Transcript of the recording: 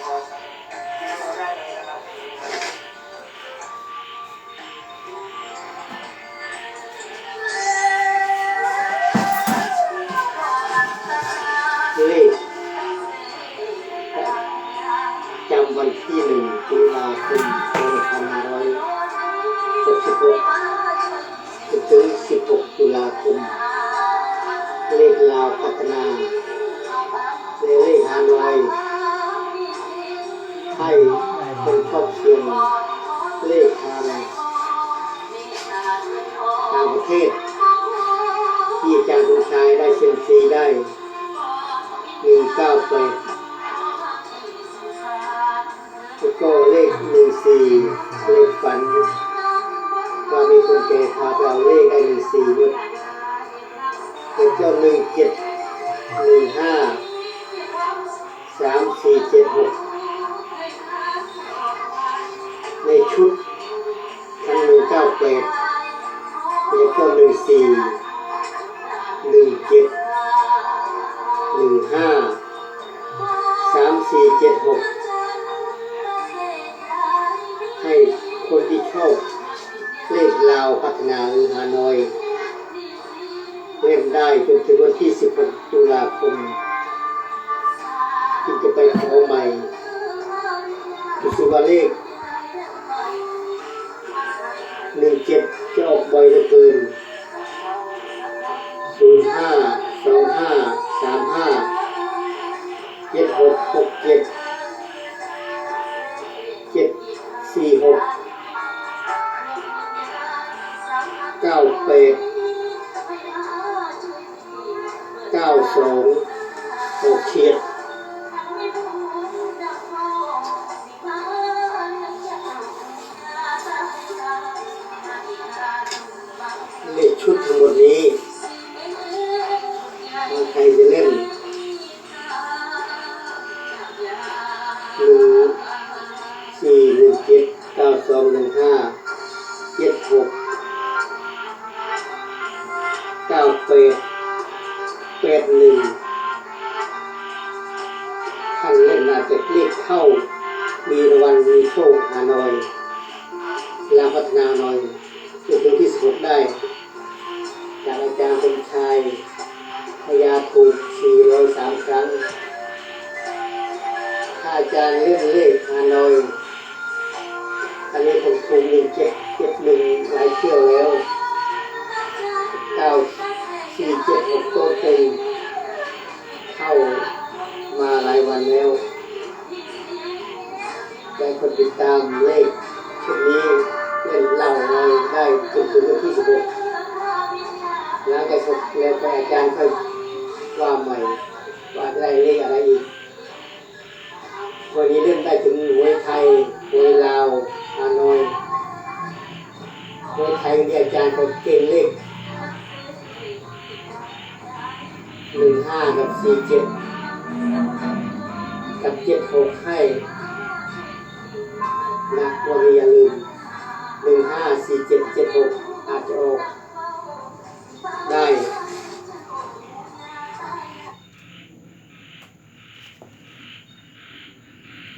เลขจำวันที่หนึ่งตุลาคมสองพันห้าร้อยหกสิบหกถึงสิบหกตุลาคม เลขลาวพัฒนาเลขฮานอย ให้คนชอบเสียงเลขทางต่างประเทศที่อาจารย์สมชายได้เซียมซีได้หนึ่งเก้าแปดแล้วก็เลขหนึ่งสี่เลขฝันว่ามีคนแก่พาไปเอาเลขได้หนึ่งสี่ด้วยแล้วก็หนึ่งเจ็ดหนึ่งห้าสามสี่เจ็ดหก นได้จนถึงวันที่ 16 ตุลาคมจึงจะไปขอใหม่คือว่าเลขหนึ่งเจ็ดจะออกบ่อยเหลือเกินศูนย์ห้าสองห้าสามห้าเจ็ดหกหกเจ็ดเจ็ดสี่หกเก้าแปด สองหกเจ็ดเลขชุดทั้งหมดนี้ใครจะเล่นหนึ่งสี่หนึ่งเจ็ดเก้าสองหนึ่งห้าเจ็ดหกเก้าแปด แปดหนึ่งท่านเล่นอาจจะเรียกเข้า มีรางวัลมีโชคหาหน่อยลาพัฒนาหน่อยจนถึงที่สิบหกได้ จากอาจารย์เป็นชายพยาถูก403ครั้ง ถ้าอาจารย์เล่นเลขฮานอยอันนี้ผมถูกหนึ่งเจ็ดเจ็ดหนึ่งหลายเที่ยวแล้วเก้าสี่เจ็ดหกต๊ะ เต็งเข้ามาหลายวันแล้วแต่คนติดตามเลขชุดนี้เล่นเล่าเราได้จนถึงวันที่สิบหกแล้วก็สุดแล้วก็อาจารย์ค่อยว่าใหม่ว่าได้เลขอะไรอีกวันนี้เล่นได้ถึงหวยไทยหวยลาวฮานอยหวยไทยที่อาจารย์เขาเก่งเลข หนึ่งห้ากับสี่เจ็ดกับเจ็ดหกให้นะวันนี้อย่าลืมหนึ่งห้าสี่เจ็ดเจ็ดหกอาจจะออกได้